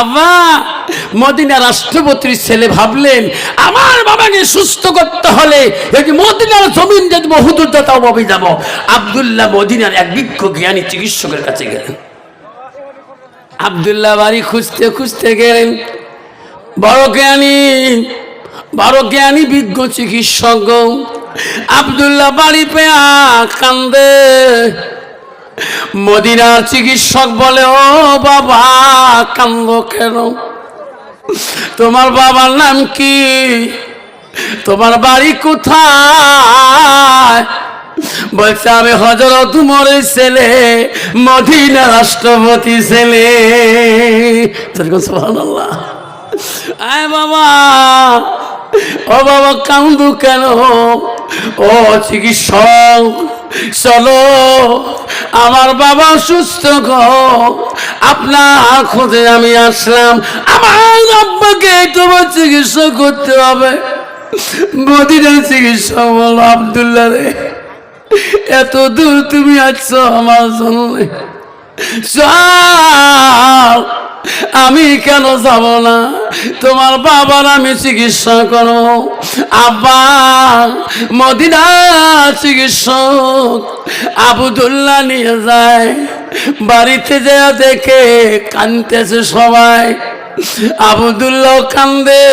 আব্বা, মদিনা রাষ্ট্রপতির ছেলে ভাবলেন, আমার বাবাকে সুস্থ করতে হলে মদিনার জমিন যদি বহুদূর তাও ভাবে যাব। আবদুল্লাহ মদিনার এক বিজ্ঞ জ্ঞানী চিকিৎসকের কাছে গেলেন। আবদুল্লাহ বাড়ি খুঁজতে খুঁজতে গেলেন। বড় জ্ঞানী বড় জ্ঞানী বিজ্ঞ চিকিৎসক আবদুল্লাহ বাড়ি পেয়া কান্দে। মদিনার চিকিৎসক বলে, ও বাবা, কান্দ কেন? তোমার বাবার নাম কি? তোমার বাড়ি কোথায়? বলছে, আমি হজরত উমরের ছেলে, মদিনা রাষ্ট্রপতি ছেলে। সুবহানাল্লাহ। আয় বাবা, ও বাবা, কান্দু কেন? ও চিকিৎসক চলো, আমার বাবা সুস্থ আপনার খোঁজে আমি আসলাম। আমার আব্বাকে তোমার চিকিৎসা করতে হবে। মদিনার চিকিৎসা বলো, আবদুল্লাহ রে। এত দূর তুমি আসছো আমার জন্য। চল আমি কেন যাব না? তোমার বাবার আমি চিকিৎসা করো আব্বা, মদিনা চিকিৎসক। আবুদুল্লাহ নিয়ে যায়। বাড়িতে যা দেখে কানতেছে সবাই। আবুদুল্লাহ কান্দে।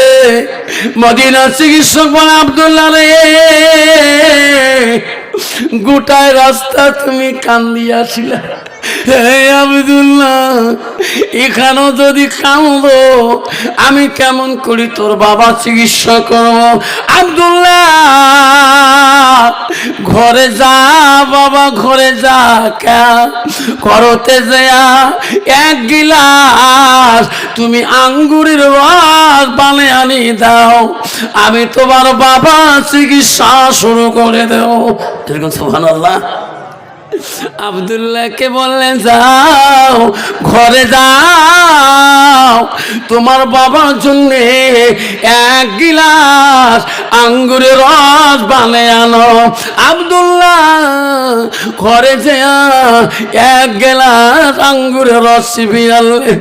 মদিনা চিকিৎসক বলে, আবদুল্লাহ রে, গোটায় রাস্তা তুমি কান্দিয়াছিলে। হে আবদুল্লাহ, এখানেও যদি কান্দ আমি কেমন করি তোর বাবা চিকিৎসা করব? আবদুল্লাহ, ঘরে যা, বাবা ঘরে যা, কে করতে যা এক গিলাস, তুমি আঙ্গুরের রস বানে আনি দাও। আমি তোমার বাবা চিকিৎসা শুরু করে দেও এরকম সোহান আল্লাহ? আবদুল্লাহকে বললেন যাও ঘরে যাও। তোমার বাবার জন্য এক গিলাস আঙ্গুরের রস বানে আনো। আবদুল্লাহ ঘরে যা এক গিলাস আঙ্গুরের রস চিবি আনলে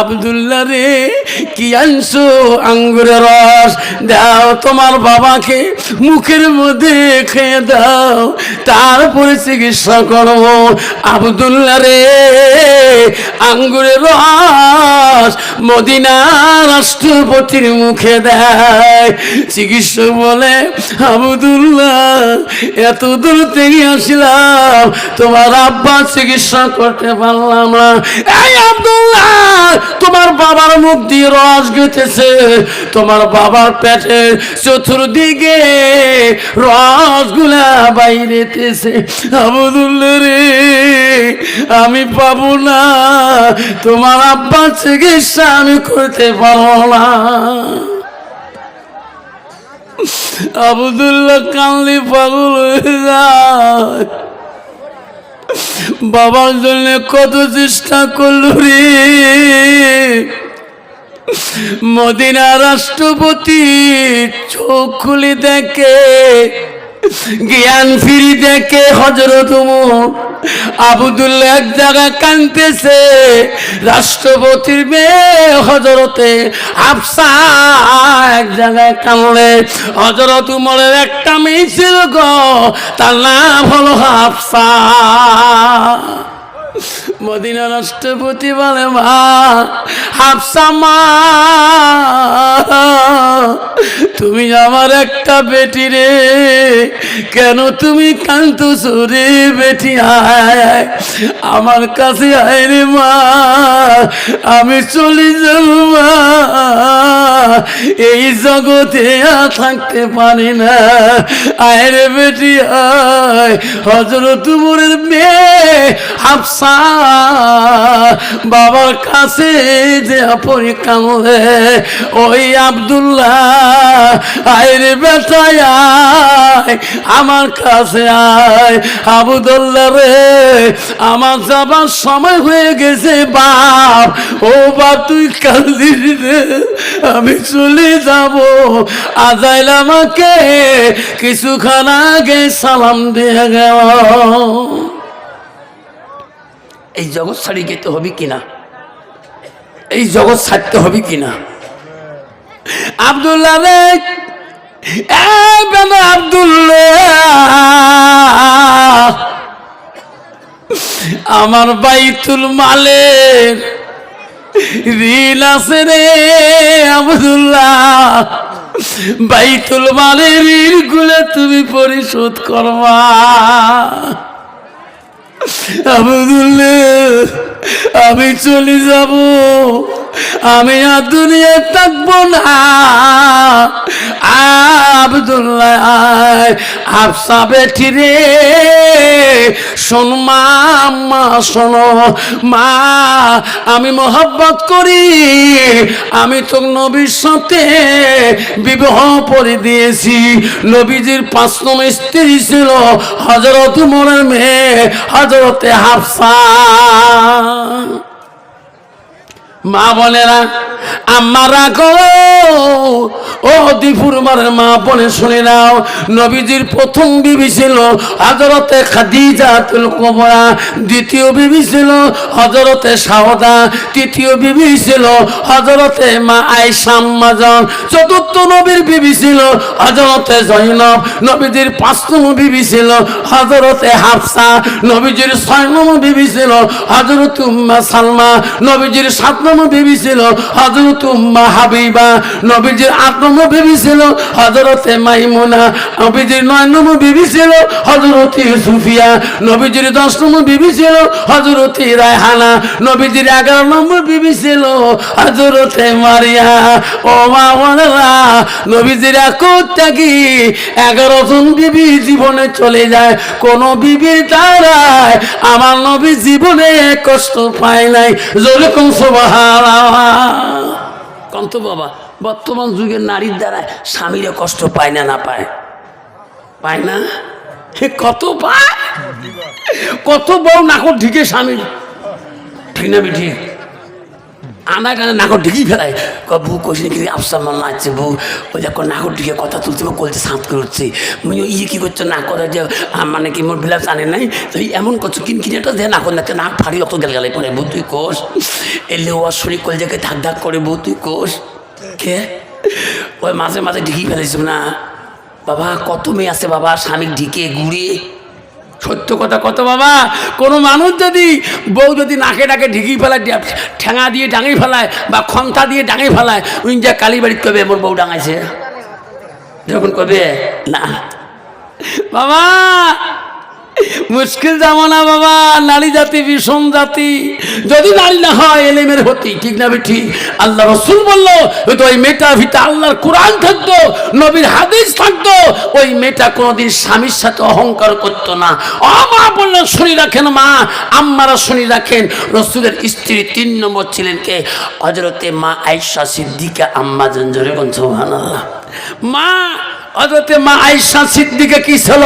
আবদুল্লাহ রে, কি আনছো আঙ্গুরের রস? দাও তোমার বাবাকে মুখের মধ্যে খেয়ে দাও, তারপরে চিকিৎসা করো আবদুল্লাহ রে আঙ্গুরের রস মদিনা রাষ্ট্রপতির মুখে দেয়। চিকিৎসক বলে, আবদুল্লাহ, এত দূর থেকে আসলাম, তোমার আব্বা চিকিৎসা করতে পারলাম না। এই আবদুল্লাহ, তোমার বাবার মুখ দিয়ে রস গেতেছে তোমার বাবার পেটের চতুর্দিকে রসগুলা বাইরেতেছে। আবদুল্লাহ রে, আমি পাবো না, তোমার আব্বা চিকিৎসা আমি করতে পারব না। আবদুল্লাহ কানলি পাগল হয়ে যায়। বাবার জন্য কত চেষ্টা করল রে। মদিনা রাষ্ট্রপতি চোখ খুলে দেখে জ্ঞান ফিরি দেখে হজরত আবুদুল্লাহ এক জায়গায় কানতেছে রাষ্ট্রপতির মেয়ে হজরতে আফসা এক জায়গায় কামড়ে হজরত উমরের একটা মেয়ে ছিল গ, তার নাম হলো হাফসা মদিনা রাষ্ট্রপতি বলে, মা, হাফসা মা, তুমি আমার একটা বেটি রে, কেন তুমি কান্ত রে বেটি? আয় আমার কাছে আয় রে মা, আমি চলে যাব মা, এই জগতে আর থাকতে পারি না। আয় রে বেটি, আয় হজরত উমরের মেয়ে হাফসা বাবার কাছে যে আপনি কামলে, ওই আবদুল্লাহ আয়রে বেটায় আমার কাছে আয়, আবুদুল্লাহ রে, আমার যাবার সময় হয়ে গেছে বাপ। ও বাপ, তুই কান্দিস রে, আমি চলে যাব। আজাইল আমাকে কিছুক্ষণ আগে সালাম দিয়ে গেল। এই জগৎ ছাড়ি যেতে হবে কিনা? এই জগৎ ছাড়তে হবে কিনা? আবদুল্লাহ রে আমার বাইতুল মালের ঋণ আছে রে আবদুল্লাহ। বাইতুল মালের ঋণগুলো তুমি পরিশোধ করবা। আমি চলে যাব আমি আর দুনিয়ায় থাকব না। আফসা রে শোন মা শোনো মা, আমি মোহব্বত করি। আমি তো নবীর সাথে বিবাহ করে দিয়েছি। নবীজির পাঁচ নম্বর স্ত্রী ছিল হজরত মোড়ের মেয়ে হজরতে হাফসা। মা বোনেরা আমারা গো, ও দীপুর মারের মা বলে শুনে নাও, নবীজির প্রথম বিবি ছিল হজরতে খাদিজাতুল কোমরা দ্বিতীয় বিবি ছিল হজরতে সাহদা তৃতীয় বিবি ছিল হজরতে মা আয়সাম মাজন চতুর্থ নবীর বিবি ছিল হজরতে জৈনব নবীজির পাঁচ নম্বর বিবি ছিল হজরতে হাফসা, নবীজির ছয় নম্বর বিবি ছিল হজরত উম্মা সালমা, নবীজির সাত নম্বর বিবি ছিল হজরত উম্মা হাবিবা নবীজির নম্বর বিবি ছিল হজরতে মাইমুনা নবীজির নয় নম্বর বিবি ছিল হজরত সুফিয়া নবীজির দশ নম্বর বিবি ছিল হজরত রায়হানা নবীজির এগারো নম্বর বিবি ছিল হজরতে মারিয়া, ও মা বোনেরা, নবীজির একত্যাগী এগারো জন বিবি জীবনে চলে যায়? কোন বিবির দ্বারায় আমার নবী জীবনে কষ্ট পায় নাই। যেরকম সোবাহারা কন্ত বাবা, বর্তমান যুগের নারীর দ্বারা স্বামীরা কষ্ট পায় না না পায়? পায় না? কত পায়? কত বউ নাকর ঢিকে স্বামীর। ঠিক না আনা গানে নাকর ঢিকেই ফেলায়। ক- বউ কইছে কি আফসার মান নাচছে বউ। ওই দেখো নাকর ঢিকে কথা তুলছে বা কলতে সাঁত করে উঠছে। মুই ইয়ে কি করছ? না করে, যে মানে কি মোর বিলাস আনে নাই? তো এমন করছ, কিন কিনেটা দে নাকর নাচছে, নাক ফাড়ি অত গেল গেলে পরে। বউ, তুই কোষ? এলে ও শরীর কলজাকে ধাক ধাক করে, বউ, তুই কোষ? কে? ওই মাঝে মাঝে ঢিকি ফেলেছিস না। বাবা, কত মেয়ে আছে বাবা, স্বামী ঢিকে ঘুরিয়ে সত্য কথা কত বাবা? কোনো মানুষ যদি বউ যদি নাকে ডাকে ঢিকি ফেলায় ঠেঙা দিয়ে ডাঙি ফেলায় বা খন্তা দিয়ে ডাঙি ফেলায়, উনি যা কালীবাড়ির কবে এমন বউ ডাঙাইছে? যখন কবে? না। বাবা! মুশকিল জামানা বাবা, নারী জাতি, ভীষণ জাতি। যদি নারী না হয়, এলেমের হতি ঠিক না বেঠি? আল্লাহ রসুল বলল হয়তো ওই মেয়েটা ভিতরে আল্লাহর কোরআন থাকতো, নবীর হাদিস থাকতো, ওই মেয়েটা কোনোদিন স্বামীর সাথে অহংকার করতো না। ও মা বলল, শুনি রাখেন মা, আম্মারা শুনি রাখেন, রসুলের স্ত্রী তিন নম্বর ছিলেন কে? হজরতে মা আয়েশা সিদ্দিকা আম্মা জঞ্জরে সুবহানাল্লাহ। মা হজরতে মা আয়সা সিদ্দিকা কি ছিল?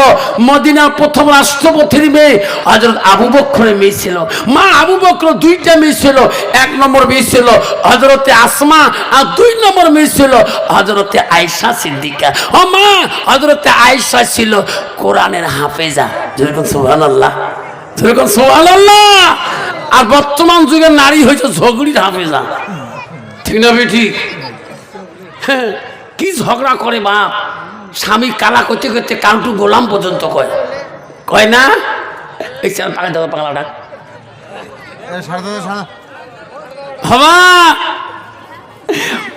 মদিনার প্রথম রাষ্ট্রপতির মেয়ে হজরত আবু বক্করের মেয়ে ছিল। মা আবু বক্কর দুইটা মেয়ে ছিল এক নম্বর মেয়ে ছিল হজরতে আসমা আর দুই নম্বর মেয়ে ছিল হজরতে আয়সা সিদ্দিকা। ও মা হজরতে আয়সা ছিল কোরআনের হাফেজা। যেরকম সুবহানাল্লাহ। যেরকম সুবহানাল্লাহ। আর বর্তমান যুগের নারী হয়েছে ঝগড়ির হাফেজা। ঠিক না বে ঠিক? হ্যাঁ, কি ঝগড়া করে বাপ? স্বামী কালা করতে করতে কাউটু গোলাম পর্যন্ত কয়। কয় না? এই দাও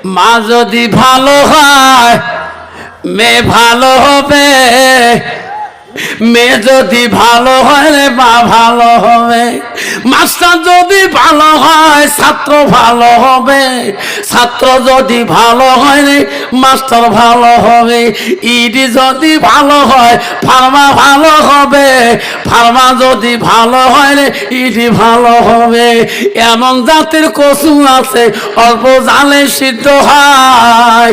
মা যদি ভালো হয় মেয়ে ভালো হবে মেয়ে যদি ভালো হয় রে মা, ভালো হবে। মাস্টার যদি ভালো হয়, ছাত্র ভালো হবে। ছাত্র যদি ভালো হয় রে, মাস্টার ভালো হবে। ইডি যদি ভালো হয় ফার্মা ভালো হবে। ফার্মা যদি ভালো হয় রে ইডি ভালো হবে। এমন জাতের কচু আছে, অল্প জালে সিদ্ধ হয়।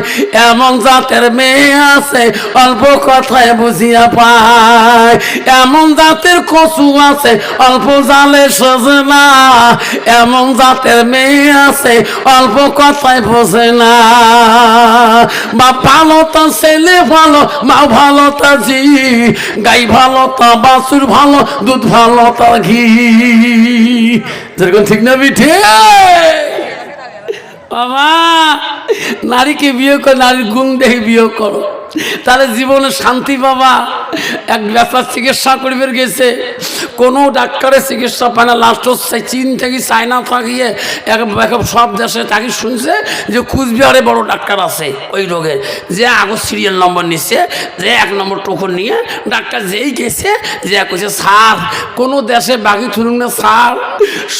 এমন জাতের মেয়ে আছে, অল্প কথায় বুঝিয়া পায়। এমন জাতের কচু আছে, অল্প জালে সজে না। এমন জাতের মেয়ে আছে, অল্প কথায় বোঝে না। বা ভালো তো ছেলে ভালো, মা ভালো তা জি গাই ভালো তা বাছুর ভালো, দুধ ভালো তা ঘি। যেরকম ঠিক না বিঠে বাবা, নারীকে বিয়ে করো, নারীর গুণ দেখে বিয়ে করো। তাহলে জীবনে শান্তি পাবা। এক ব্যাপার চিকিৎসা করিবে গেছে। কোনো ডাক্তারের চিকিৎসা পায় না। লাস্ট হচ্ছে চীন থেকে চায়না থাকিয়ে এক সব দেশে তাকে শুনছে যে কুচবিহারে বড় ডাক্তার আছে ওই রোগের যে আগর সিরিয়াল নম্বর নিচ্ছে যে এক নম্বর টোকন নিয়ে ডাক্তার যেই গেছে, যে কইছে সার কোনো দেশে বাকি থুলুন না সার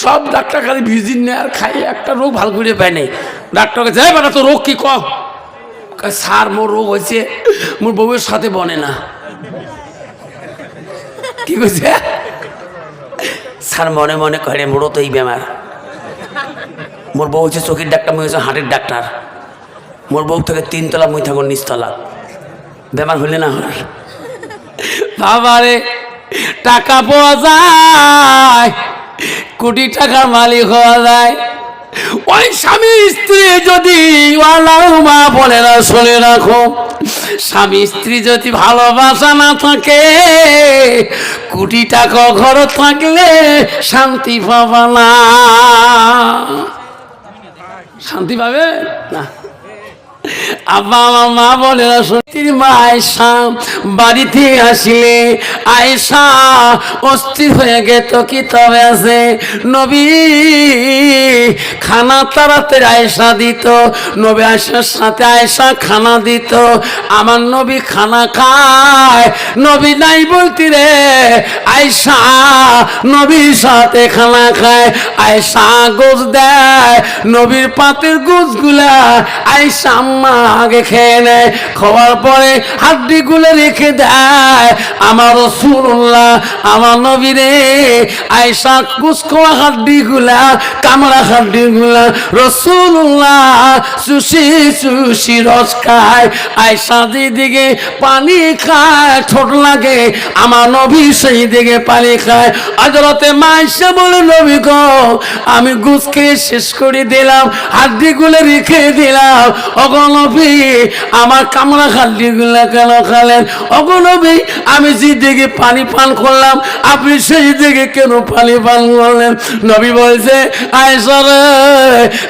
সব ডাক্তার খালি ভিজিট নেয় আর খাই একটা রোগ ভালো করে পায় নাই। ডাক্তারকে যাই বেটা তো রোগ কী ক স্যার, মোর রোগ হয়েছে মোর বউয়ের সাথে বনে না। কি কইছে? স্যার, মনে মনে করে মোরও তো এই বেমার। মোর বউ হচ্ছে চোখের ডাক্তার, মুই হচ্ছে হাটের ডাক্তার। মোর বউ থেকে তিনতলা মুই থাকুন নিচতলা। বেমার হলে না হল বাবারে টাকা পাওয়া যায়, কোটি টাকার মালিক হওয়া যায়। ওই স্বামী স্ত্রী যদি মা বলে না, শুনে রাখো। স্বামী স্ত্রী যদি ভালোবাসা না থাকে, কুটি টাকা ঘর থাকলে শান্তি পাবা না। শান্তি পাবে? না। আব্বা আমার মা বলে সত্যির মা আয়সা বাড়িতে আসলে আয়সা অস্থির হয়ে গেত কি তবে আছে? নবী খানা তাড়াতাড়ি আয়সা দিত, নবী আয়সার সাথে আয়সা খানা দিত। আমার নবী খানা খায়, নবী নাই বলতি রে আয়সা নবীর সাথে খানা খায়। আয়সা গোজ দেয়, নবীর পাতের গোজগুলা আয়সা আম্মা আগে খেয়ে নেয়, খাওয়ার পরে রেখে দেয়। আমার আমার নবীরে আয়সা কামড়া রসুল্লাহ সুশি সুশি রস খায়। আয়সা দিকে পানি খায়, ঠোঁট লাগে। আমার নবী সেই দিকে পানি খায়। আদালতে মাইসা বলে, নবী গো, আমি খেয়ে শেষ করে দিলাম, হাড্ডিগুলো রেখে দিলাম। অগনবী আমার কামড়া হাড্ডিগুলো কেন খালেন? অগনবী আমি যে দিকে পানি পান করলাম, আপনি সেই দিকে কেন পানি পান করলেন? নবী বলছে আয়সরে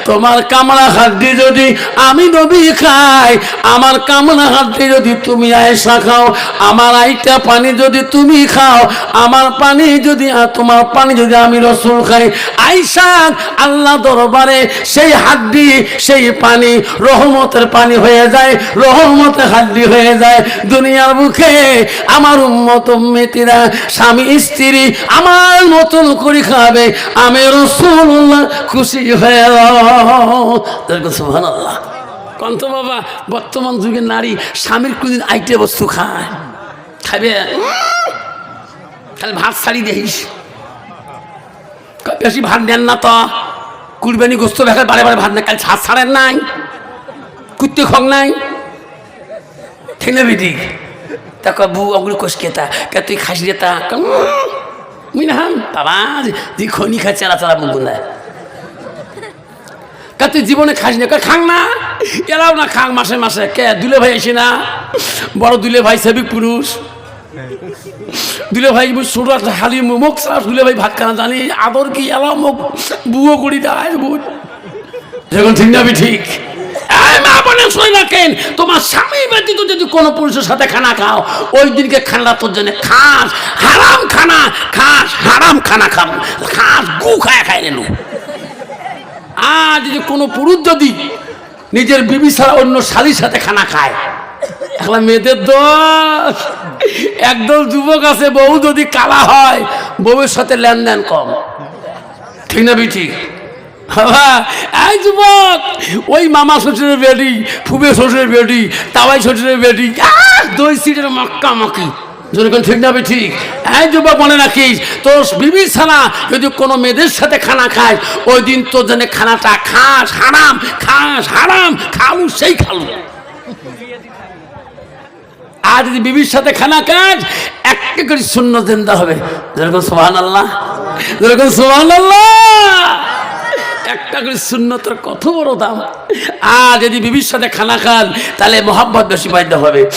তোমার কামড়া হাড্ডি যদি আমি নবী খাই, আমার কামড়া হাড্ডি যদি তুমি আয়সা খাও, আমার আইটা পানি যদি তুমি খাও, আমার পানি যদি তোমার পানি যদি আমি রসুল খাই। আইসা আল্লাহ দরবারে সেই হাড্ডি, সেই পানি রহমতের পানি হয়ে যায় রহমতের হাড্ডি হয়ে যায়। দুনিয়ার মুখে আমার উম্মত, উম্মিতিরা, স্বামী, স্ত্রী আমার মতন করে খাবে। আমি রসুল্লাহ খুশি হয়ে সুবহানাল্লাহ। কন্ত বাবা, বর্তমান যুগের নারী স্বামীর কোনদিন আইটে বস্তু খায়? খাবে খালি ভাত ছাড়ি দেখিস। বেশি ভাত দেন না তো। কুরবানি গোস্ত ভেখার বারে বারে ভাত না কাল ছাদ ছাড়েন নাই। কুত্তে খং নাই? ঠেলে বিটি তা বউ অগুলি কষকে তা? কে তুই খাস রে তা? মুই না বাবা যে খনি খা চালা চালা মুখ গুন্দায় কা তুই জীবনে খাস না? খাং না। এরাও না খাং মাসে মাসে। কে দুলে ভাই এসে না। বড় দুলে ভাই সেবিক পুরুষ। দুলে ভাই ছোট হালি মুখ ছাড়া দুলে ভাই ভাত খানা জানি। আদর কি এলাম মুখ বুয়ো করি দেয় বুঝ যখন ঠিক না ঠিক। মা বলে শোয় না কেন তোমার স্বামী ব্যতীত যদি কোনো পুরুষের সাথে খানা খাও, ওই দিনকে খানা তোর জন্য খাস, হারাম খানা, খাস, হারাম খানা খাব। খাস, গু খায় খায় নেলু আর যদি কোনো পুরুষ যদি নিজের বিবি ছাড়া অন্য শালির সাথে খানা খায় এখন মেয়েদের দোষ। একদল যুবক আছে, বউ যদি কালা হয়, বউয়ের সাথে লেনদেন কম। ঠিক না বি ঠিক বাবা এই যুবক ওই মামা শ্বশুরের বেডি ফুবে শ্বশুরের বেডি তাওয়াই শ্বশুরের আহ, দই সিটের মক্কা মকি যেরকম ঠিক না ঠিক। এই যুবক মনে রাখিস তোর বিবি ছাড়া যদি কোনো মেয়েদের সাথে খানা খাস ওই দিন তোর জন্য খানাটা খাস হারাম খাস হারাম খালু সেই খালু আর যদি বিবির সাথে খানা খাস একটা করে শূন্য জিন্দা হবে। যেরকম সোহান আল্লাহ যেরকম সোহান আল্লাহ একটা করে শূন্যতার কত বড় দাম। আর যদি বিবির সাথে খানা খান, তাহলে মোহাম্মদ বেশি পাইতে হবে।